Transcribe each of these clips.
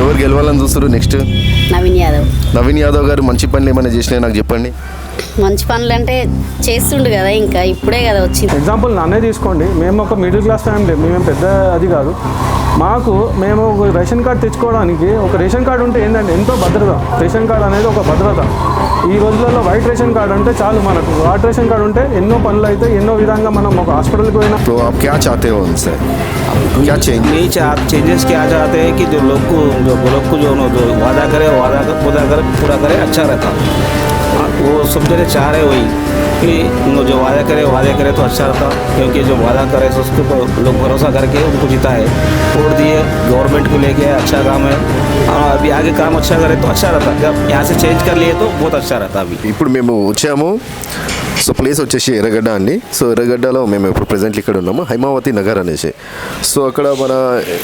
ఎవరు గెలవాలని చూస్తారు నెక్స్ట్ నవీన్ యాదవ్. నవీన్ యాదవ్ గారు మంచి పనులు ఏమైనా చేసినా నాకు చెప్పండి. మంచి పనులు అంటే చేస్తుండు కదా ఇంకా ఇప్పుడే కదా వచ్చింది. ఎగ్జాంపుల్ నన్నే తీసుకోండి. మేము ఒక మిడిల్ క్లాస్ ఫ్యామిలీ మేము పెద్ద అది కాదు. మాకు మేము ఒక రేషన్ కార్డు తెచ్చుకోవడానికి ఒక రేషన్ కార్డు ఉంటే ఏంటంటే ఎంతో భద్రత. రేషన్ కార్డు అనేది ఒక భద్రత. ఈ రోజులలో వైట్ రేషన్ కార్డు అంటే చాలు మనకు. వైట్ రేషన్ కార్డు ఉంటే ఎన్నో పనులు అయితే ఎన్నో విధంగా మనం ఒక హాస్పిటల్కి పోయినా సార్ क्या चेंज नहीं आप चेंजेस क्या चाहते हैं कि जो लोग को जो लोग को जो वादा करे वादा कर पूरा करे पूरा करे अच्छा रहता। हाँ, वो सब जगह चाह रहे वही। कि उनको जो वादा करे वादे करे तो अच्छा रहता क्योंकि जो वादा करे तो उसको तो लोग भरोसा करके उनको जीता है वोट दिए गवर्नमेंट को लेके अच्छा काम है हाँ, अभी आगे काम अच्छा करे तो अच्छा रहता जब यहाँ से चेंज कर लिए तो बहुत अच्छा रहता अभी ఇప్పుడు మేము వచ్చాము సో ప్లేస్ వచ్చేసి ఎర్రగడ్డ అండి సో ఎర్రగడ్డలో మేము ఇప్పుడు ప్రజెంట్లీ ఇక్కడ ఉన్నాము హైమావతి నగర్ అనేసి సో అక్కడ మన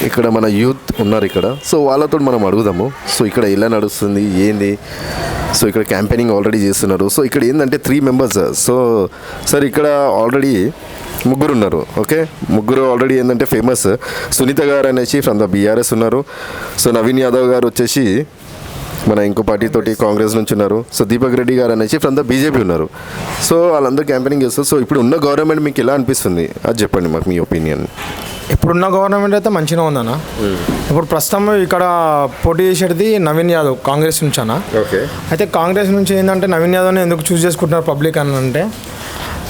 ఇక్కడ మన యూత్ ఉన్నారు ఇక్కడ సో వాళ్ళతో మనం అడుగుదాము సో ఇక్కడ ఎలా నడుస్తుంది ఏంది సో ఇక్కడ క్యాంపెయినింగ్ ఆల్రెడీ చేస్తున్నారు. సో ఇక్కడ ఏంటంటే త్రీ మెంబర్స్ సో సార్ ఇక్కడ ఆల్రెడీ ముగ్గురు ఉన్నారు ఓకే ముగ్గురు ఆల్రెడీ ఏంటంటే ఫేమస్ సునీత గారు అనేసి ఫ్రమ్ ద బీఆర్ఎస్ ఉన్నారు. సో నవీన్ యాదవ్ గారు వచ్చేసి మన ఇంకో పార్టీ తోటి కాంగ్రెస్ నుంచి ఉన్నారు. సో దీపక్ రెడ్డి గారు అనేసి ఫ్రమ్ ద బీజేపీ ఉన్నారు. సో వాళ్ళందరూ క్యాంపెయినింగ్ చేస్తారు. సో ఇప్పుడు ఉన్న గవర్నమెంట్ మీకు ఎలా అనిపిస్తుంది? అది చెప్పండి మాకు మీ ఒపీనియన్ ఇప్పుడున్న గవర్నమెంట్ అయితే మంచిగా ఉందన్న. ఇప్పుడు ప్రస్తుతం ఇక్కడ పోటీ చేసేది నవీన్ యాదవ్ కాంగ్రెస్ నుంచి అన్న ఓకే. అయితే కాంగ్రెస్ నుంచి ఏంటంటే నవీన్ యాదవ్ని ఎందుకు చూస్ చేసుకుంటున్నారు పబ్లిక్ అని అంటే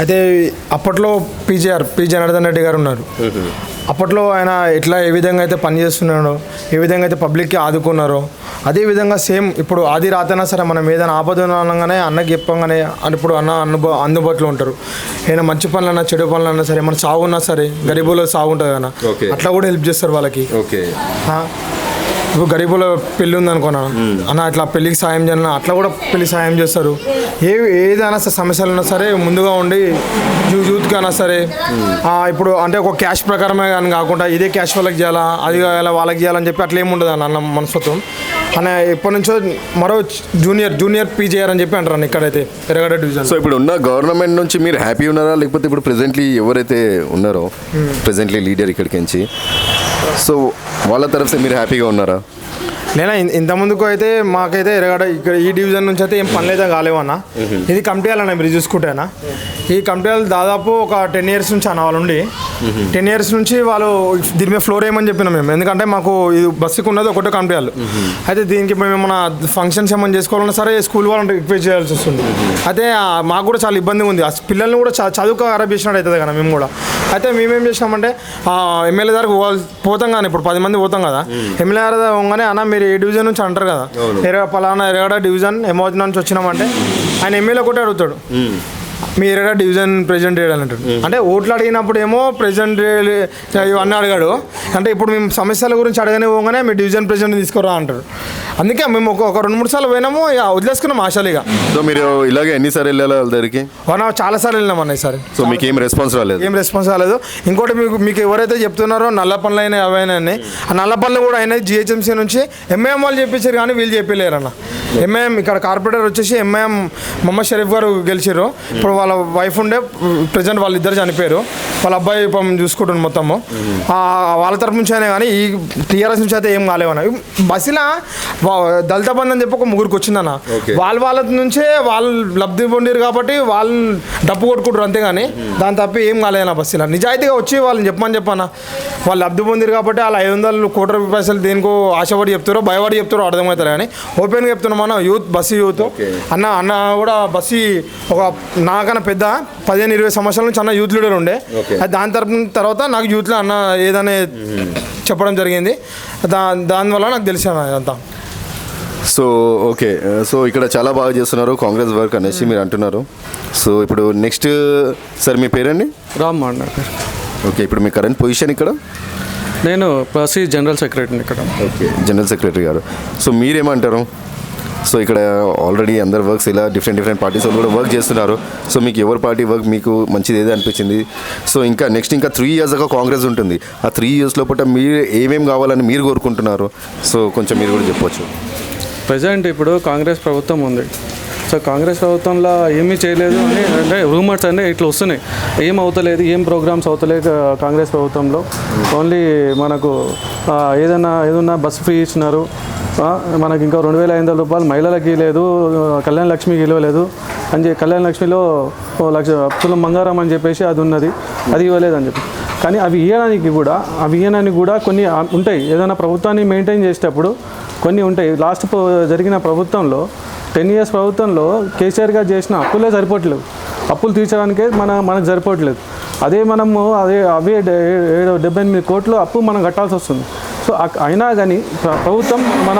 అయితే అప్పట్లో పీజీఆర్ పి జనార్దన్ రెడ్డి గారు ఉన్నారు. అప్పట్లో ఆయన ఎట్లా ఏ విధంగా అయితే పనిచేస్తున్నాడో ఏ విధంగా అయితే పబ్లిక్కి ఆదుకున్నారో అదే విధంగా సేమ్ ఇప్పుడు ఆది రాతైనా సరే మనం ఏదైనా ఆపద అనగానే అన్నకి చెప్పంగానే అని ఇప్పుడు అన్న అనుభవ అందుబాటులో ఉంటారు. ఏదైనా మంచి పనులన్నా చెడు పనులన్నా సరే మన సాగు ఉన్నా సరే గరీబులో సాగు ఉంటుంది కదా. Okay. అట్లా కూడా హెల్ప్ చేస్తారు వాళ్ళకి. ఓకే. ఇప్పుడు గరీబుల పెళ్ళి ఉందనుకోనా? అన్న అట్లా పెళ్ళికి సాయం చేయాలన్నా అట్లా కూడా పెళ్ళి సాయం చేస్తారు. ఏ ఏదైనా సరే సమస్యలు ఉన్నా సరే ముందుగా ఉండి జూ యూత్కి అయినా సరే ఇప్పుడు అంటే ఒక క్యాష్ ప్రకారమే కానీ కాకుండా ఇదే క్యాష్ వాళ్ళకి చేయాలా అది వాళ్ళకి చేయాలని చెప్పి అట్లా ఏముండదు ఉండదు అన్న మనస్తత్వం. అన్న ఎప్పటి నుంచో మరో జూనియర్ జూనియర్ పీజీఆర్ అని చెప్పి అంటారు ఇక్కడైతే ఎర్రగడ్డ డివిజన్ సో ఇప్పుడు ఉన్న గవర్నమెంట్ నుంచి మీరు హ్యాపీ ఉన్నారా? లేకపోతే ఇప్పుడు ప్రెజెంట్లీ ఎవరైతే ఉన్నారో ప్రెజెంట్లీ లీడర్ ఇక్కడికి నుంచి సో వాళ్ళ తరఫు మీరు హ్యాపీగా ఉన్నారా? నేను ఇంత ముందుకు అయితే మాకైతే ఎరగడ ఇక్కడ ఈ డివిజన్ నుంచి అయితే ఏం పనులు అయితే కాలేవన్నా ఇది కమిటీయాలన్న మీరు చూసుకుంటేనా ఈ కమిటీలు దాదాపు ఒక టెన్ ఇయర్స్ నుంచి అన్న వాళ్ళు ఉండి. టెన్ ఇయర్స్ నుంచి వాళ్ళు దీని మీద ఫ్లోర్ వేయమని చెప్పినాం మేము. ఎందుకంటే మాకు ఇది బస్సుకు ఉన్నది ఒకటే కమిటీలు అయితే దీనికి మేము ఏమైనా ఫంక్షన్స్ ఏమైనా చేసుకోవాలన్నా సరే స్కూల్ వాళ్ళని రిక్వెస్ట్ చేయాల్సి వస్తుంది. అయితే మాకు కూడా చాలా ఇబ్బందిగా ఉంది. ఆ పిల్లల్ని కూడా చదువుకు ఖరాబ్ చేసినట్టు అవుతుంది కదా మేము కూడా. అయితే మేమేం చేసినామంటే ఎమ్మెల్యే దగ్గరకు పోవాలి- పోతాం కానీ ఇప్పుడు పది మంది పోతాం కదా. ఎమ్మెల్యే గారి దగ్గర పోగానే అన్న మీరు ఏ డివిజన్ నుంచి అంటారు కదా? ఎరగ పలానా ఎరగడ డివిజన్ ఎమోజన్ నుంచి వచ్చినామంటే ఆయన ఎమ్మెల్యే ఒకటే అడుగుతాడు. మీ ఎరగడ డివిజన్ ప్రెసిడెంట్ అని అంటాడు అంటే ఓట్లు అడిగినప్పుడు ఏమో ప్రెసిడెంట్ ఇవన్నీ అడిగాడు. అంటే ఇప్పుడు మేము సమస్యల గురించి అడగనే పోగానే మీ డివిజన్ ప్రెసిడెంట్ తీసుకురా అంటారు. అందుకే మేము ఒక ఒక రెండు మూడు సార్లు పోయినాము ఇక వదిలేసుకున్నాం ఆశలు ఇక. సో మీరు ఇలాగే ఎన్నిసార్లు వెళ్ళాలి వాళ్ళ దగ్గరికి? వన్ చాలా సార్లు వెళ్ళినాం అన్న ఈసారి. సో మీకు ఏం రెస్పాన్స్ రాలేదు? ఏం రెస్పాన్స్ రాలేదు. ఇంకోటి మీకు మీకు ఎవరైతే చెప్తున్నారో నల్ల పనులు అయినా అవైనా ఆ నల్ల పనులు కూడా అయినాయి జిహెచ్ఎంసీ నుంచి. ఎంఐఎం వాళ్ళు చెప్పించారు కానీ వీళ్ళు చెప్పలేరు అన్న ఎంఐఎం ఇక్కడ కార్పొరేటర్ వచ్చేసి ఎంఐఎం మొహమ్మద్ షరీఫ్ గారు గెలిచారు ఇప్పుడు వాళ్ళ వైఫ్ ఉండే ప్రజెంట్ వాళ్ళిద్దరు చనిపోయారు. వాళ్ళ అబ్బాయి పాపం చూసుకుంటున్నారు మొత్తము. వాళ్ళ తరపు నుంచి అయినా కానీ ఈ టీఆర్ఎస్ నుంచి అయితే ఏం కాలేవన్న. బస్సులో దళిత బంధు అని చెప్పి ఒక ముగ్గురికి వచ్చిందన్న. వాళ్ళ వాళ్ళ నుంచే వాళ్ళు లబ్ధి పొందిరు కాబట్టి వాళ్ళు డప్పు కొట్టుకుంటారు అంతేగాని దాని తప్ప ఏం కాలేదన్న బస్సులో. నిజాయితీగా వచ్చి వాళ్ళని చెప్పమని చెప్పన్న. వాళ్ళు లబ్ధి పొందిరు కాబట్టి వాళ్ళు ఐదు వందలు కోటి రూపాయల పైసలు దేనికో ఆశపడి చెప్తారో భయపడి చెప్తారో అర్థమవుతారు కానీ ఓపెన్గా చెప్తున్నాం అన్న యూత్ బస్సు యూత్. అన్న అన్న కూడా బస్సు ఒక నాకన్నా పెద్ద పదిహేను ఇరవై సంవత్సరాల నుంచి అన్న యూత్ లీడర్ ఉండే. దాని తరపు తర్వాత నాకు యూత్లో అన్న ఏదనే చెప్పడం జరిగింది. దా దానివల్ల నాకు తెలిసాను అదంతా సో ఓకే. సో ఇక్కడ చాలా బాగా చేస్తున్నారు. కాంగ్రెస్ వర్క్ అనేసి మీరు అంటున్నారు. సో ఇప్పుడు నెక్స్ట్ సార్ మీ పేరండి? రామ్ మాండకర్ ఓకే ఇప్పుడు మీ కరెంట్ పొజిషన్ ఇక్కడ? నేను పసి జనరల్ సెక్రటరీని ఇక్కడ. ఓకే జనరల్ సెక్రటరీ గారు. సో మీరేమంటారు? సో ఇక్కడ ఆల్రెడీ అందరు వర్క్స్ ఇలా డిఫరెంట్ డిఫరెంట్ పార్టీస్ వాళ్ళు కూడా వర్క్ చేస్తున్నారు. సో మీకు ఎవరి పార్టీ వర్క్ మీకు మంచిది ఏదో అనిపించింది? సో ఇంకా నెక్స్ట్ ఇంకా త్రీ ఇయర్స్ దాకా కాంగ్రెస్ ఉంటుంది. ఆ త్రీ ఇయర్స్ లోపల మీరు ఏమేమి కావాలని మీరు కోరుకుంటున్నారు? సో కొంచెం మీరు కూడా చెప్పొచ్చు. ప్రజెంట్ ఇప్పుడు కాంగ్రెస్ ప్రభుత్వం ఉంది. సో కాంగ్రెస్ ప్రభుత్వంలో ఏమీ చేయలేదు అని అంటే రూమర్స్ అన్నీ ఇట్లా వస్తున్నాయి. ఏం అవుతలేదు ఏం ప్రోగ్రామ్స్ అవుతలేదు కాంగ్రెస్ ప్రభుత్వంలో. ఓన్లీ మనకు ఏదైనా ఏదన్నా బస్సు ఫ్రీ ఇచ్చినారు. మనకి ఇంకా రెండు వేల ఐదు వందల రూపాయలు మహిళలకి లేదు కళ్యాణ లక్ష్మికి ఇవ్వలేదు అని చెప్పి కళ్యాణ లక్ష్మిలో ఓ లక్ష తులం బంగారం అని చెప్పేసి అది ఉన్నది అది ఇవ్వలేదని చెప్పి. కానీ అవి ఇవ్వడానికి కూడా అవి ఇవ్వడానికి కూడా కొన్ని ఉంటాయి. ఏదైనా ప్రభుత్వాన్ని మెయింటైన్ చేసేటప్పుడు కొన్ని ఉంటాయి. లాస్ట్ జరిగిన ప్రభుత్వంలో టెన్ ఇయర్స్ ప్రభుత్వంలో కేసీఆర్ గారు చేసిన అప్పులే సరిపోవట్లేదు. అప్పులు తీర్చడానికే మన మనకు సరిపోవట్లేదు. అదే మనము అదే అవే డే- ఏడు డెబ్బై ఎనిమిది కోట్లు అప్పు మనం కట్టాల్సి వస్తుంది. సో అయినా కానీ ప్రభుత్వం మన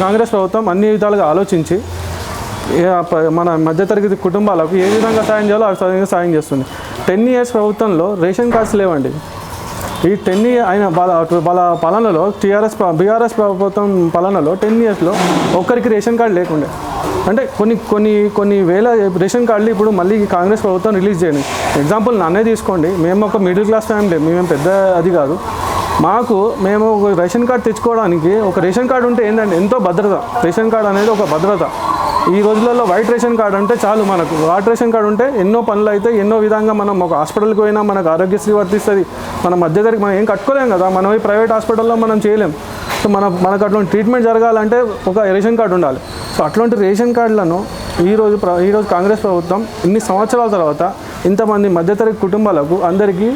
కాంగ్రెస్ ప్రభుత్వం అన్ని విధాలుగా ఆలోచించి మన మధ్యతరగతి కుటుంబాలకు ఏ విధంగా సాయం చేయాలో ఆ విధంగా సాయం చేస్తుంది. టెన్ ఇయర్స్ ప్రభుత్వంలో రేషన్ కార్డ్స్ లేవండి. ఈ టెన్ ఇయర్ అయిన వాళ్ళ వాళ్ళ పాలనలో టీఆర్ఎస్ బీఆర్ఎస్ ప్రభుత్వం పాలనలో టెన్ ఇయర్స్లో ఒక్కరికి రేషన్ కార్డు లేకుండే. అంటే కొన్ని కొన్ని కొన్ని వేల రేషన్ కార్డులు ఇప్పుడు మళ్ళీ కాంగ్రెస్ ప్రభుత్వం రిలీజ్ చేయండి ఎగ్జాంపుల్ నన్నే తీసుకోండి. మేము ఒక మిడిల్ క్లాస్ ఫ్యామిలీ మేము పెద్ద అది కాదు. మాకు మేము ఒక రేషన్ కార్డు తెచ్చుకోవడానికి ఒక రేషన్ కార్డు ఉంటే ఏంటంటే ఎంతో భద్రత. రేషన్ కార్డు అనేది ఒక భద్రత. ఈ రోజులలో వైట్ రేషన్ కార్డు అంటే చాలు మనకు. వైట్ రేషన్ కార్డు ఉంటే ఎన్నో పనులు అయితే ఎన్నో విధంగా మనం ఒక హాస్పిటల్కి పోయినా మనకు ఆరోగ్యశ్రీ వర్తిస్తుంది. మన మధ్యతరగతి మనం ఏం కట్టుకోలేం కదా. మనం ఈ ప్రైవేట్ హాస్పిటల్లో మనం చేయలేం. సో మన మనకు అటువంటి ట్రీట్మెంట్ జరగాలంటే ఒక రేషన్ కార్డు ఉండాలి. సో అట్లాంటి రేషన్ కార్డులను ఈరోజు ప్ర ఈరోజు కాంగ్రెస్ ప్రభుత్వం ఇన్ని సంవత్సరాల తర్వాత ఇంతమంది మధ్యతరగతి కుటుంబాలకు అందరికీ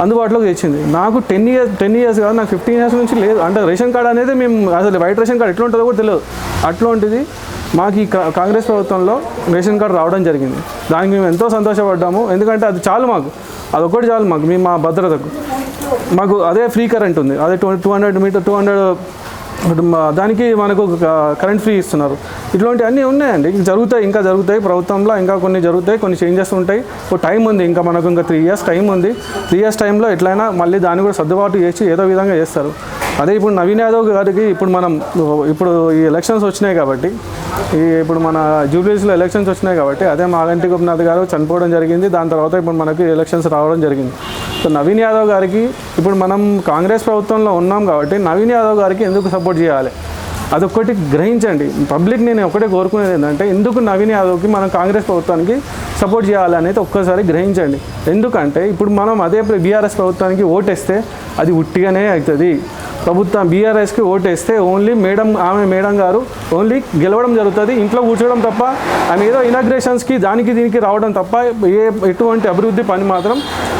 అందుబాటులోకి తెచ్చింది నాకు టెన్ ఇయర్స్ టెన్ ఇయర్స్ కాదు నాకు ఫిఫ్టీన్ ఇయర్స్ నుంచి లేదు. అంటే రేషన్ కార్డు అనేది మేము అసలు వైట్ రేషన్ కార్డు ఎట్లా ఉంటుందో కూడా తెలియదు. అట్లాంటిది మాకు ఈ కా- కాంగ్రెస్ ప్రభుత్వంలో రేషన్ కార్డు రావడం జరిగింది. దానికి మేము ఎంతో సంతోషపడ్డాము. ఎందుకంటే అది చాలు మాకు. అదొకటి చాలు మాకు. మేము మా భద్రతకు. మాకు అదే ఫ్రీ కరెంట్ ఉంది. అదే two two hundred meter two hundred దానికి మనకు కరెంట్ ఫ్రీ ఇస్తున్నారు. ఇట్లాంటివి అన్నీ ఉన్నాయండి. జరుగుతాయి ఇంకా జరుగుతాయి. ప్రభుత్వంలో ఇంకా కొన్ని జరుగుతాయి కొన్ని చేంజెస్ ఉంటాయి. ఒక టైం ఉంది ఇంకా మనకు ఇంకా త్రీ ఇయర్స్ టైం ఉంది. త్రీ ఇయర్స్ టైంలో ఎట్లయినా మళ్ళీ దాన్ని కూడా సర్దుబాటు చేసి ఏదో విధంగా చేస్తారు. అదే ఇప్పుడు నవీన్ యాదవ్ గారికి ఇప్పుడు మనం ఇప్పుడు ఈ ఎలక్షన్స్ వచ్చినాయి కాబట్టి ఈ ఇప్పుడు మన జూబ్లీస్లో ఎలక్షన్స్ వచ్చినాయి కాబట్టి అదే మాగంటి గోపినాథ్ గారు చనిపోవడం జరిగింది. దాని తర్వాత ఇప్పుడు మనకి ఎలక్షన్స్ రావడం జరిగింది. సో నవీన్ యాదవ్ గారికి ఇప్పుడు మనం కాంగ్రెస్ ప్రభుత్వంలో ఉన్నాం కాబట్టి నవీన్ యాదవ్ గారికి ఎందుకు సపోర్ట్ చేయాలి? అదొక్కటి గ్రహించండి. పబ్లిక్ నేను ఒకటే కోరుకునేది ఏంటంటే ఎందుకు నవీన్ యాదవ్కి మనం కాంగ్రెస్ ప్రభుత్వానికి సపోర్ట్ చేయాలి అనేది ఒక్కసారి గ్రహించండి. ఎందుకంటే ఇప్పుడు మనం అదే బీఆర్ఎస్ ప్రభుత్వానికి ఓటేస్తే అది ఉట్టిగానే అవుతుంది ప్రభుత్వం బీఆర్ఎస్కి ఓటేస్తే ఓన్లీ మేడం ఆమె మేడం గారు ఓన్లీ గెలవడం జరుగుతుంది ఇంట్లో కూర్చోవడం తప్ప ఆమె ఏదో ఇనాగ్రేషన్స్కి దానికి దీనికి రావడం తప్ప ఏ ఎటువంటి అభివృద్ధి పని మాత్రం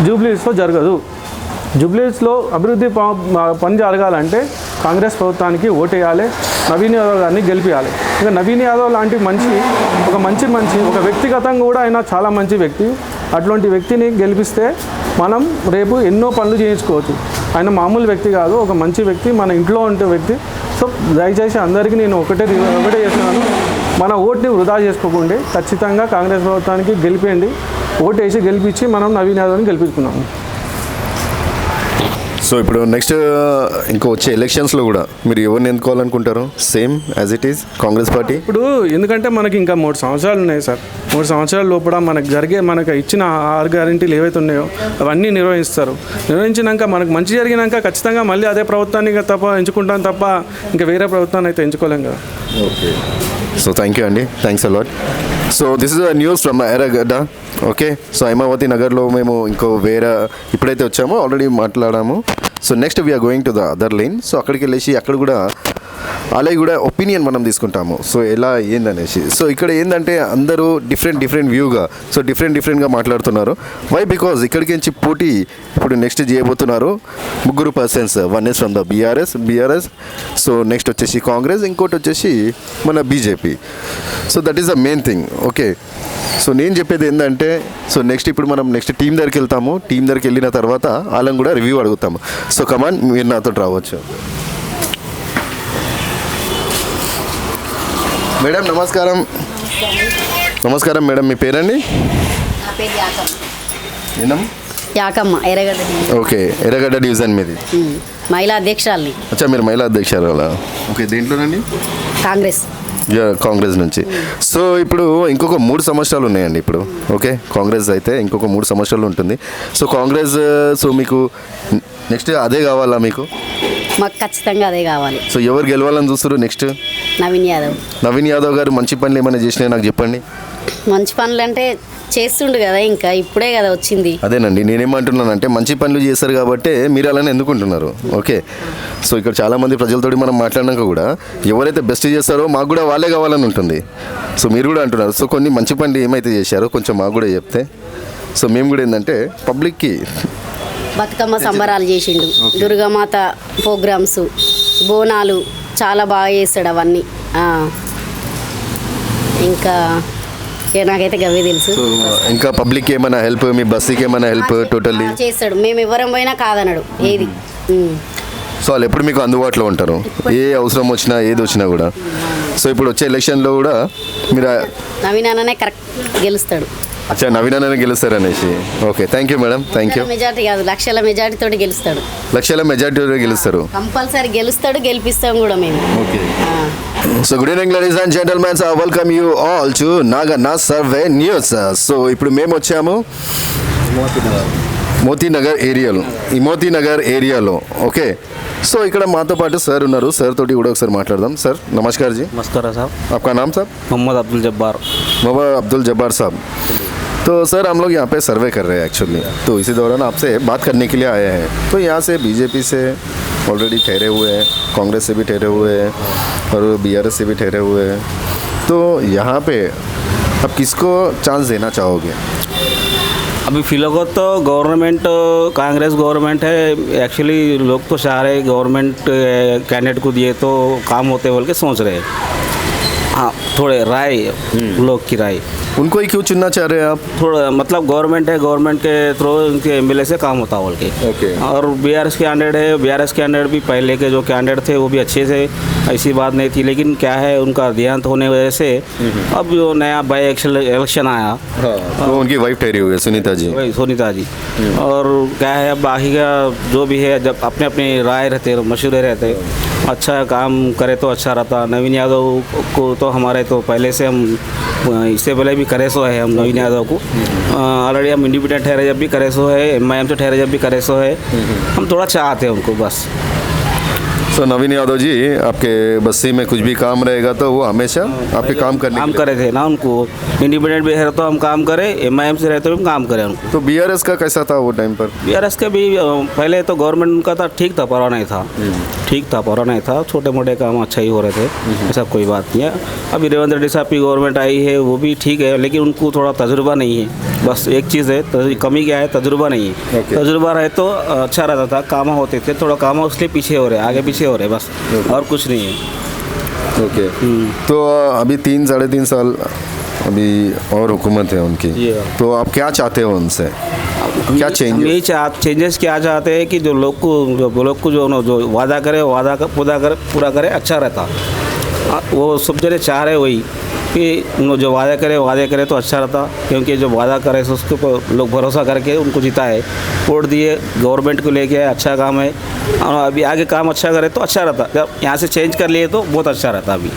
జూబ్లీస్లో జరగదు. జూబ్లీస్లో అభివృద్ధి పని జరగాలంటే కాంగ్రెస్ ప్రభుత్వానికి ఓటేయాలి నవీన్ యాదవ్ గారిని గెలిపించాలి ఇంకా నవీన్ యాదవ్ లాంటి మంచి ఒక మంచి మంచి ఒక వ్యక్తిగతంగా కూడా ఆయన చాలా మంచి వ్యక్తి. అటువంటి వ్యక్తిని గెలిపిస్తే మనం రేపు ఎన్నో పనులు చేయించుకోవచ్చు. ఆయన మామూలు వ్యక్తి కాదు ఒక మంచి వ్యక్తి మన ఇంట్లో ఉండే వ్యక్తి. సో దయచేసి అందరికీ నేను ఒకటే ఒకటే చేస్తున్నాను. మన ఓట్ని వృధా చేసుకోకుండా. ఖచ్చితంగా కాంగ్రెస్ ప్రభుత్వానికి గెలిపేయండి. ఓటు వేసి గెలిపించి మనం నవీన్ యాదవ్ని గెలిపించుకున్నాము సో ఇప్పుడు నెక్స్ట్ ఇంకో వచ్చే ఎలక్షన్స్లో కూడా మీరు ఎవరిని ఎన్నుకోవాలనుకుంటారు? Same as it is Congress party ఇప్పుడు ఎందుకంటే మనకి ఇంకా మూడు సంవత్సరాలు ఉన్నాయి సార్. మూడు సంవత్సరాల లోపల మనకు జరిగే మనకు ఇచ్చిన ఆరు గ్యారెంటీలు ఏవైతే ఉన్నాయో అవన్నీ నిర్వహిస్తారు. నిర్వహించినాక మనకు మంచి జరిగినాక ఖచ్చితంగా మళ్ళీ అదే ప్రభుత్వాన్ని తప్ప ఎంచుకుంటాం తప్ప ఇంకా వేరే ప్రభుత్వాన్ని అయితే ఎంచుకోలేం కదా. ఓకే సో థ్యాంక్ యూ అండి thanks a lot so this is a news from Erragadda okay so Haimavathi నగర్లో మేము ఇంకో వేరే ఇప్పుడైతే వచ్చామో ఆల్రెడీ మాట్లాడాము. So next we're going to the other line so అక్కడికి వెళ్ళేసి అక్కడ కూడా అలాగే కూడా ఒపీనియన్ మనం తీసుకుంటాము. సో ఎలా ఏందనేసి. సో ఇక్కడ ఏంటంటే అందరూ డిఫరెంట్ డిఫరెంట్ వ్యూగా సో డిఫరెంట్ డిఫరెంట్గా మాట్లాడుతున్నారు. వై బికాజ్ ఇక్కడికి నుంచి పోటీ ఇప్పుడు నెక్స్ట్ చేయబోతున్నారు ముగ్గురు persons one is from the BRS BRS so next వచ్చేసి కాంగ్రెస్ ఇంకోటి వచ్చేసి మన BJP so that is the main thing okay so నేను చెప్పేది ఏంటంటే సో నెక్స్ట్ ఇప్పుడు మనం నెక్స్ట్ టీం దగ్గరికి వెళ్తాము. టీం దగ్గరికి వెళ్ళిన తర్వాత వాళ్ళని కూడా రివ్యూ అడుగుతాము. సో కమాన్ మీరు నాతో రావచ్చు. మేడం నమస్కారం. నమస్కారం మేడం మీ పేరండి? యాకమ్మ. ఎర్రగడ్డ ఓకే ఎర్రగడ్డ డివిజన్ మీది. మహిళా అధ్యక్షురాల్ని అచ్చా మీరు మహిళా అధ్యక్షులు అలా? ఓకే దేంట్లోనండి? కాంగ్రెస్. కాంగ్రెస్ నుంచి. సో ఇప్పుడు ఇంకొక మూడు సంవత్సరాలు ఉన్నాయండి ఇప్పుడు. ఓకే కాంగ్రెస్ అయితే ఇంకొక మూడు సంవత్సరాలు ఉంటుంది. సో కాంగ్రెస్ సో మీకు నెక్స్ట్ అదే కావాలా మీకు? మాకు ఖచ్చితంగా అదే కావాలి. సో ఎవరు గెలవాలని చూస్తారు నెక్స్ట్ నవీన్ యాదవ్. నవీన్ యాదవ్ గారు మంచి పనులు ఏమైనా చేసినాయి నాకు చెప్పండి. మంచి పనులు అంటే చేస్తుండు కదా ఇంకా ఇప్పుడే కదా వచ్చింది. అదేనండి నేనేమంటున్నానంటే మంచి పనులు చేస్తారు కాబట్టి మీరు అలానే ఎందుకుంటున్నారు. ఓకే. సో ఇక్కడ చాలామంది ప్రజలతోటి మనం మాట్లాడినాక కూడా ఎవరైతే బెస్ట్ చేస్తారో మాకు కూడా వాళ్ళే కావాలని ఉంటుంది. సో మీరు కూడా అంటున్నారు. సో కొన్ని మంచి పనులు ఏమైతే చేశారో కొంచెం మాకు కూడా చెప్తే. సో మేము కూడా ఏంటంటే పబ్లిక్కి బతుకమ్మ సంబరాలు చేసిండు. దుర్గామాత ప్రోగ్రామ్స్ బోనాలు చాలా బాగా చేస్తాడు అవన్నీ. ఇంకా నాకైతే గవే తెలుసు. ఇంకా పబ్లిక్ ఏమైనా హెల్ప్ మీ బస్సుకి ఏమైనా హెల్ప్ టోటల్లీ? చేస్తాడు. మేము ఎవరం పోయినా కాదన్నాడు ఏది. సో వాళ్ళు ఎప్పుడు మీకు అందుబాటులో ఉంటారు? ఏ అవసరం వచ్చినా ఏది వచ్చినా కూడా. సో ఇప్పుడు వచ్చే ఎలక్షన్లో కూడా మీరు ఆ- నవీన్ అన్ననే కరెక్ట్ గెలుస్తాడు. అచ్చా నవీనాన్ని గెలుస్తారు అనేసి okay thank you madam thank you majority కాదు లక్షల మెజార్టీ తోటి గెలుస్తాడు లక్షల మెజార్టీ గెలుస్తారు కంపల్సరీ గెలుస్తాడు గెలిపిస్తాం కూడా మేము ఓకే ఆ. So good evening ladies and gentlemens welcome you all to Naganna survey news so ఇప్పుడు మేము వచ్చాము మోతీనగర్ ఏరియాలో ఈ మోతీనగర్ ఏరియాలో ఓకే సో ఇక్కడ మాతో పాటు సార్ ఉన్నారు సార్ తోటి కూడా ఒకసారి మాట్లాడదాం సార్ నమస్కార్ జీ नमस्कार साहब आपका नाम साहब मोहम्मद अब्दुल जब्बार मोहम्मद अब्दुल जब्बार साहब तो सर, हम लोग यहाँ पे सर्वे कर रहे हैं एक्चुअली तो इसी दौरान आपसे बात करने के लिए आए हैं। तो यहाँ से बीजेपी से ऑलरेडी ठहरे हुए हैं, कांग्रेस से भी ठहरे हुए हैं, और बीआरएस से भी ठहरे हुए हैं। तो यहाँ पे आप किसको चांस देना चाहोगे? अभी फ़िलहाल तो गवर्नमेंट कांग्रेस गवर्नमेंट है। एक्चुअली लोग तो चाह रहे गवर्नमेंट कैंडिडेट को दिए तो काम होते बोल के सोच रहे हैं। हाँ थोड़े राय लोग की राय। उनको ही क्यों चुनना चाह रहे हैं आप? थोड़ा मतलब गवर्नमेंट है गवर्नमेंट के थ्रू उनके एमएलए से काम होता बोल के। Okay. और बी आर एस कैंडिडेट है बी आर एस कैंडिडेट भी पहले के जो कैंडिडेट थे वो भी अच्छे से ऐसी बात नहीं थी लेकिन क्या है उनका देहांत होने वजह से अब जो नया बाई इलेक्शन आया। हाँ, तो उनकी वाइफ ठहरी हुई है सुनीता जी। वही सोनीता जी। और क्या है अब बाकी का जो भी है जब अपने अपने राय रहते मशूरे रहते अच्छा काम करे तो अच्छा रहता। नवीन यादव को तो हमारे तो पहले से हम इससे पहले भी करे सो है हम नवीन यादव को। ऑलरेडी हम इंडिपेंडेंट ठहरे जब भी करे सो है एम आई एम से ठहरे जब भी करे सो है। हम थोड़ा चाहते हैं उनको बस। सो नवीन यादव जी आपके बस्ती में कुछ भी काम रहेगा तो वो हमेशा आपके काम करने काम करे थे ना उनको। इंडिपेंडेंट भी है तो हम काम करें एम आई एम से रहते हुए हम काम करें उनको। तो बीआरएस का कैसा था वो टाइम पर? बी आर एस के भी पहले तो गवर्नमेंट उनका था ठीक था परा नहीं था। ठीक था परा नहीं था छोटे मोटे काम अच्छा ही हो रहे थे ऐसा कोई बात नहीं है। अभी रेवंत रेड्डी साहब की गवर्नमेंट आई है वो भी ठीक है लेकिन उनको थोड़ा तजुर्बा नहीं है। बस एक चीज़ है तज- कमी क्या है तजुर्बा नहीं है। Okay. तजुर्बा रहे तो अच्छा रहता था काम होते थे थोड़ा काम उसके पीछे हो रहे आगे पीछे हो रहे बस। Okay. और कुछ नहीं है। ओके तो अभी तीन साढ़े तीन साल अभी और हुकूमत है उनकी। हाँ। तो आप क्या चाहते हो उनसे? क्या हम चेंज यही चाह चेंजेस क्या चाहते हैं कि जो लोग को जो लोग को जो जो वादा करे वादा कर, पूरा करे पूरा करे अच्छा रहता। वो सब जने चाह रहे वही। कि जो वादा करे वादे करे तो अच्छा रहता क्योंकि जो वादा करे सो उसके ऊपर लोग भरोसा करके उनको जिता है वोट दिए गवर्नमेंट को लेके आए अच्छा काम है। और अभी आगे काम अच्छा करे तो अच्छा रहता। जब यहाँ से चेंज कर लिए तो बहुत अच्छा रहता अभी।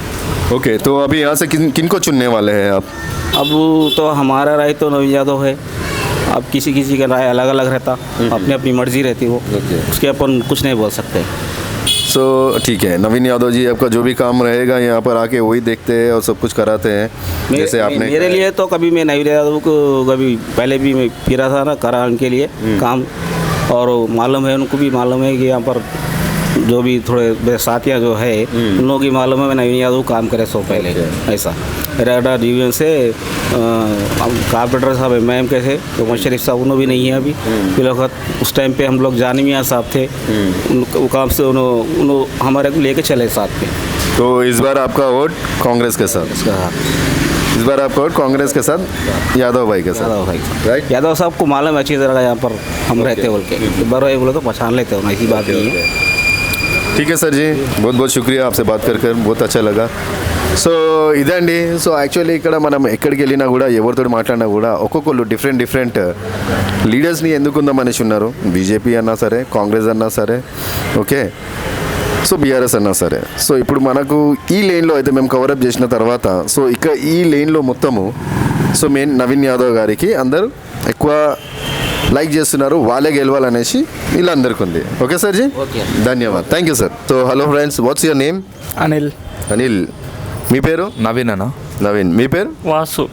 ओके तो अभी यहाँ से किन किन को चुनने वाले हैं आप? अब तो हमारा राय तो नवीन यादव है। अब किसी किसी का राय अलग अलग रहता। अपनी अपनी मर्ज़ी रहती वो। Okay. उसके अपन कुछ नहीं बोल सकते। सो ठीक है। नवीन यादव जी आपका जो भी काम रहेगा यहाँ पर आके वही देखते हैं और सब कुछ कराते हैं जैसे आपने मेरे लिए तो कभी मैं नवीन यादव को कभी पहले भी मैं फिरा था ना करा उनके लिए काम। और मालूम है उनको भी मालूम है कि यहाँ पर जो भी थोड़े साथियाँ जो है उन लोगों की मालूम है मैं नवीन यादव काम करे सो पहले ऐसा। रेडा डिवीज़न से कारपेंटर साहब एम एम के थे तो मोहम्मद शरीफ साहब उन्होंने भी नहीं है अभी। फ़िलहाल उस टाइम पे हम लोग जानी मियाँ साहब थे। उनको वो काम से उन्होंने हमारे लेके चले साथ में। तो इस बार आपका वोट कांग्रेस के साथ? इसका इस बार आपका वोट कांग्रेस के साथ? यादव भाई के साथ? यादव भाई राइट यादव साहब को मालूम है अच्छी तरह यहाँ पर हम रहते बोल के। बरो बोले तो पहचान लेते हो ऐसी बात नहीं है। ठीक है सर जी बहुत बहुत शुक्रिया आपसे बात कर कर बहुत अच्छा लगा సో ఇదండి సో యాక్చువల్లీ ఇక్కడ మనం ఎక్కడికి వెళ్ళినా కూడా ఎవరితో మాట్లాడినా కూడా ఒక్కొక్కరు డిఫరెంట్ డిఫరెంట్ లీడర్స్ని ఎందుకు ఉందాం అనేసి ఉన్నారు బీజేపీ అన్నా సరే కాంగ్రెస్ అన్నా సరే ఓకే సో బీఆర్ఎస్ అన్నా సరే సో ఇప్పుడు మనకు ఈ లేన్లో అయితే మేము కవరప్ చేసిన తర్వాత సో ఇక ఈ లేన్లో మొత్తము సో మెయిన్ నవీన్ యాదవ్ గారికి అందరూ ఎక్కువ లైక్ చేస్తున్నారు వాళ్ళే గెలవాలనేసి వీళ్ళందరికీ ఉంది. ఓకే సార్ జీ? Okay. ధన్యవాద్. Thank you sir. So hello friends what's your name Anil. Anil. మీ పేరు? నవీన్ అన్న. నవీన్. మీ పేరు? వాసు.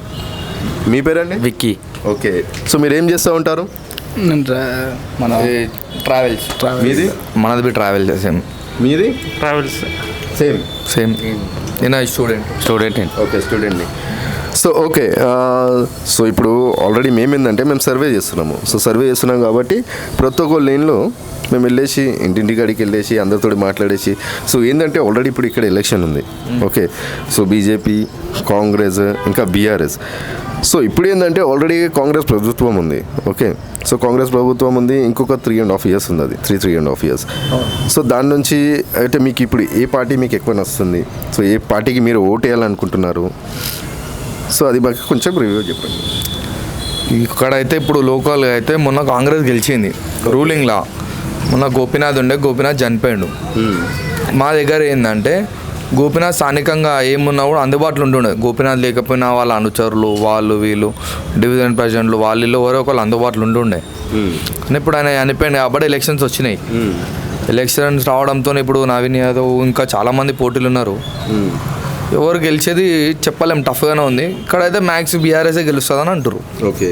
మీ పేరండి? విక్కీ. ఓకే. సో మీరు ఏం చేస్తూ ఉంటారు? మన ట్రావెల్స్. మీది? మనది బి ట్రావెల్ చేసాం మీది? ట్రావెల్స్. సేమ్. సేమ్. నేను స్టూడెంట్. స్టూడెంట్ ఓకే స్టూడెంట్ని. సో ఓకే సో ఇప్పుడు ఆల్రెడీ మేము ఏంటంటే మేము సర్వే చేస్తున్నాము. సో సర్వే చేస్తున్నాం కాబట్టి ప్రతి ఒక్క లేన్లో మేము వెళ్ళేసి ఇంటింటి కాడికి వెళ్ళేసి అందరితో మాట్లాడేసి సో ఏంటంటే ఆల్రెడీ ఇప్పుడు ఇక్కడ ఎలక్షన్ ఉంది. ఓకే సో బీజేపీ కాంగ్రెస్ ఇంకా బీఆర్ఎస్. సో ఇప్పుడు ఏంటంటే ఆల్రెడీ కాంగ్రెస్ ప్రభుత్వం ఉంది. ఓకే సో కాంగ్రెస్ ప్రభుత్వం ఉంది ఇంకొక త్రీ అండ్ హాఫ్ ఇయర్స్ ఉంది అది. Three three and half years so దాని నుంచి అయితే మీకు ఇప్పుడు ఏ పార్టీ మీకు ఎక్కువ నచ్చుతుంది? సో ఏ పార్టీకి మీరు ఓటు వేయాలనుకుంటున్నారు? సో అది మాకు కొంచెం రివ్యూ చెప్పండి. ఇక్కడైతే ఇప్పుడు లోకల్గా అయితే మొన్న కాంగ్రెస్ గెలిచింది. రూలింగ్లా మొన్న గోపీనాథ్ ఉండే గోపీనాథ్ చనిపోయాడు. మా దగ్గర ఏంటంటే గోపీనాథ్ స్థానికంగా ఏమున్నా కూడా అందుబాటులో ఉంటుండే. గోపీనాథ్ లేకపోయినా వాళ్ళ అనుచరులు వాళ్ళు వీళ్ళు డివిజన్ ప్రెసిడెంట్లు వాళ్ళు ఎవరో ఒకళ్ళు అందుబాటులో ఉంటుండే. కానీ ఇప్పుడు ఆయన చనిపోయింది కాబట్టి ఎలక్షన్స్ వచ్చినాయి. ఎలక్షన్స్ రావడంతో ఇప్పుడు నవీన్ యాదవ్ ఇంకా చాలామంది పోటీలు ఉన్నారు. ఎవరు గెలిచేది చెప్పలేం టఫ్గానే ఉంది. ఇక్కడైతే మ్యాక్స్ బీఆర్ఎస్ఏ గెలుస్తుందని అంటారు ఓకే.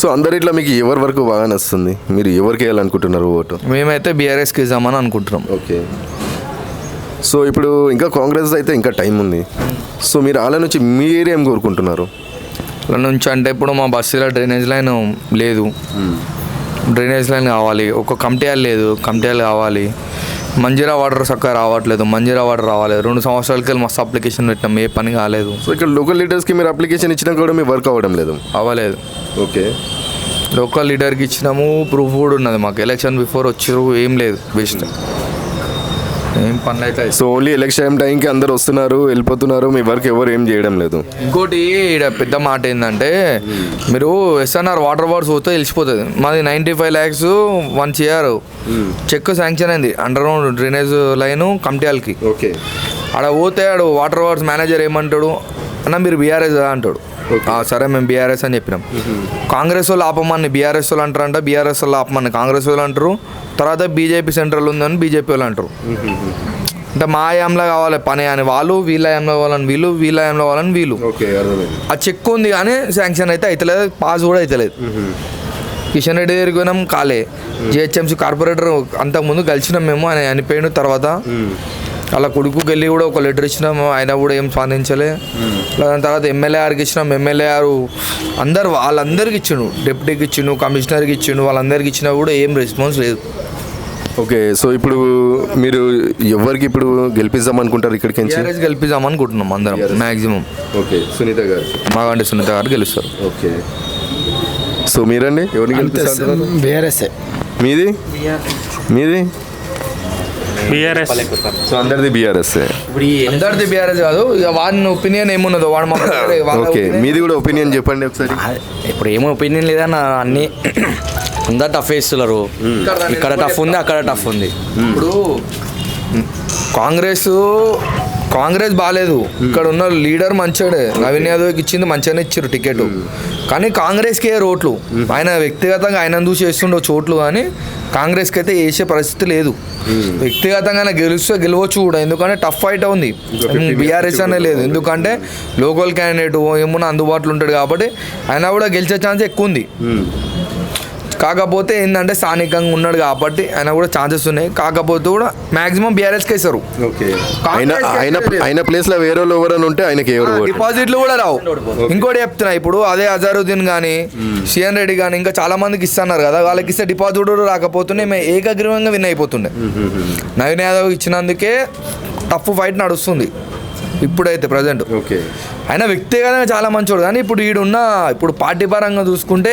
సో అందరిట్లో మీకు ఎవరి వరకు బాగా నచ్చుతుంది? మీరు ఎవరికి వేయాలనుకుంటున్నారు ఓటు? మేమైతే బీఆర్ఎస్కి ఇద్దామని అనుకుంటున్నాం. ఓకే. సో ఇప్పుడు ఇంకా కాంగ్రెస్ అయితే ఇంకా టైం ఉంది. సో మీరు వాళ్ళ నుంచి మీరేం కోరుకుంటున్నారు? ఇక్కడ నుంచి అంటే ఇప్పుడు మా బస్సులో డ్రైనేజ్ లైన్ లేదు. డ్రైనేజ్ లైన్ కావాలి. ఒక కమిటీలు లేదు. కమిటీలు కావాలి. మంజీరా వాటర్ చక్కగా రావట్లేదు మంజీరా వాటర్ రావాలి రెండు సంవత్సరాలకి వెళ్ళి మస్తు అప్లికేషన్ పెట్టినాం ఏ పని కాలేదు. సో ఇక్కడ లోకల్ లీడర్స్కి మీరు అప్లికేషన్ ఇచ్చినా కూడా మీ వర్క్ అవ్వడం లేదు? అవ్వలేదు. ఓకే. లోకల్ లీడర్కి ఇచ్చినాము ప్రూఫ్ కూడా ఉన్నది మాకు. ఎలక్షన్ బిఫోర్ వచ్చారు ఏం లేదు బెస్ట్ ఏం పనులు అయితే సో ఓన్లీ ఎలక్షన్ టైంకి అందరు వస్తున్నారు వెళ్ళిపోతున్నారు మీ వర్క్ ఎవరు ఏం చేయడం లేదు. ఇంకోటి ఈడ పెద్ద మాట ఏంటంటే మీరు ఎస్ఎన్ఆర్ వాటర్ బార్డ్స్ పోతే తెలిసిపోతుంది మాది ninety five lakhs one CR check sanction అయింది అండర్ గ్రౌండ్ డ్రైనేజ్ లైన్ కమిటీలకి ఓకే. ఆడ పోతే ఆడు వాటర్ బార్డ్స్ మేనేజర్ ఏమంటాడు? అన్న మీరు బీఆర్ఎస్ అంటాడు. "ఆ, సరే మేము బీఆర్ఎస్ అని చెప్పినాం. కాంగ్రెస్ వాళ్ళు ఆపమని బీఆర్ఎస్ వాళ్ళు అంటారంట బీఆర్ఎస్ వాళ్ళు ఆపమని కాంగ్రెస్ వాళ్ళు అంటారు. తర్వాత బీజేపీ సెంట్రల్ ఉందని బీజేపీ వాళ్ళు అంటారు. అంటే మా హయాంలో కావాలి పని అని వాళ్ళు వీళ్ళ హయాంలో కావాలని వీళ్ళు వీళ్ళ హయాంలో కావాలని వీళ్ళు. ఆ చెక్ ఉంది కానీ శాంక్షన్ అయితే అవుతలేదు పాస్ కూడా అవుతలేదు కిషన్ రెడ్డి దగ్గరికి పోయినాం కాలే. జిహెచ్ఎంసీ కార్పొరేటర్ అంతకుముందు కలిసినాం మేము ఆయన చనిపోయిన తర్వాత అలా కొడుకుకి వెళ్ళి కూడా ఒక లెటర్ ఇచ్చినాము ఆయన కూడా ఏం స్పందించలే. దాని తర్వాత ఎమ్మెల్యే గారికి ఇచ్చినాం. ఎమ్మెల్యే గారు అందరు వాళ్ళందరికి ఇచ్చిండు. డిప్యూటీకి ఇచ్చిండు కమిషనర్కి ఇచ్చిండు వాళ్ళందరికి ఇచ్చినా కూడా ఏం రెస్పాన్స్ లేదు. ఓకే సో ఇప్పుడు మీరు ఎవరికి ఇప్పుడు గెలిపిద్దాం అనుకుంటారు ఇక్కడికి టీఆర్ఎస్ గెలిపిద్దాం అనుకుంటున్నాం అందరం మ్యాక్సిమం ఓకే సునీత గారు. మాగంటి సునీత గారు గెలుస్తారు. ఓకే. సో మీరండి? ఎవరిని గెలిపిస్తారు మీది? మీది? బీఆర్ఎస్. సో అందరిది బీఆర్ఎస్ అందరిది బీఆర్ఎస్ కాదు ఇక వాడిని ఒపీనియన్ ఏమున్నదో వాడు మా వాళ్ళ ఓకే మీది కూడా ఒపీనియన్ చెప్పండి ఒకసారి. ఇప్పుడు ఏమో ఒపీనియన్ లేదన్న అన్ని అందరు టఫ్ వేస్తున్నారు. ఇక్కడ టఫ్ ఉంది అక్కడ టఫ్ ఉంది. ఇప్పుడు కాంగ్రెస్ కాంగ్రెస్ బాగాలేదు ఇక్కడ ఉన్న లీడర్ మంచోడే. నవీన్ యాదవ్కి ఇచ్చింది మంచిగానే ఇచ్చారు టికెట్. కానీ కాంగ్రెస్కే ఓట్లు ఆయన వ్యక్తిగతంగా ఆయన చూసి చేస్తుండో చోట్లు కానీ కాంగ్రెస్కి అయితే వేసే పరిస్థితి లేదు. వ్యక్తిగతంగా ఆయన గెలిస్తే గెలవచ్చు కూడా. ఎందుకంటే టఫ్ ఫైట్ ఉంది. బీఆర్ఎస్ అనే లేదు. ఎందుకంటే లోకల్ క్యాండిడేట్ ఏమన్నా అందుబాటులో ఉంటాడు కాబట్టి ఆయన కూడా గెలిచే ఛాన్స్ ఎక్కువ ఉంది. కాకపోతే ఏంటంటే స్థానికంగా ఉన్నాడు కాబట్టి ఆయన కూడా ఛాన్సెస్ ఉన్నాయి. కాకపోతే కూడా మాక్సిమం బీఆర్ఎస్కి వేస్తారు ఓకే. ఆయన ఆయన ప్లేస్లో వేరే వాళ్ళు ఎవరైనా ఉంటే ఆయనకి ఎవరు డిపాజిట్లు కూడా రావు. ఇంకోటి చెప్తున్నా ఇప్పుడు అదే అజారుద్దీన్ కానీ సిఎన్ రెడ్డి కానీ ఇంకా చాలా మందికి ఇస్తున్నారు కదా. వాళ్ళకి ఇస్తే డిపాజిట్ కూడా రాకపోతుండే మేము ఏకగ్రీవంగా విన్ అయిపోతుండే. నవీన్ యాదవ్ ఇచ్చినందుకే టఫ్ ఫైట్ నడుస్తుంది. ఇప్పుడైతే ప్రజెంట్ ఓకే. ఆయన వ్యక్తిగతంగా చాలా మంచోడు. కానీ ఇప్పుడు ఈడున్న ఇప్పుడు పార్టీ పరంగా చూసుకుంటే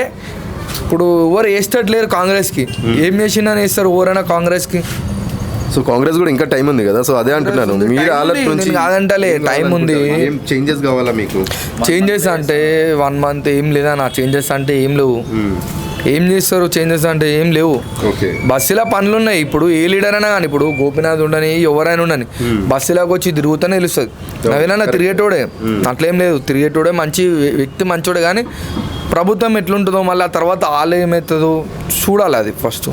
ఇప్పుడు ఎవరు వేసేటట్లేరు కాంగ్రెస్కి. ఏం చేసిందని వేస్తారు ఎవరైనా కాంగ్రెస్కి. సో కాంగ్రెస్ కూడా ఇంకా టైం ఉంది కదా సో అదే అంటున్నాను. మీరు ఉంది, నుంచి కాదంటలే, time ఉంది. ఏం చేంజెస్ కావాలా మీకు? చేంజెస్ అంటే వన్ మంత్ ఏం లేదా నా చేంజెస్ అంటే ఏం లేవు. ఏం చేస్తారు చేంజెస్ అంటే ఏం లేవు. ఓకే బస్సులో పనులు ఉన్నాయి ఇప్పుడు ఏ లీడర్ అయినా కానీ ఇప్పుడు గోపీనాథ్ ఉండని ఎవరైనా ఉండని బస్సులోకి వచ్చి తిరుగుతూనే తెలుస్తుంది నవీనన్న తిరిగేటోడే. అట్లేం లేదు తిరిగేటోడే మంచి వ్య- వ్యక్తి మంచోడే కానీ ప్రభుత్వం ఎట్లుంటుందో మళ్ళీ ఆ తర్వాత ఆలయం అవుతుందో చూడాలి అది ఫస్ట్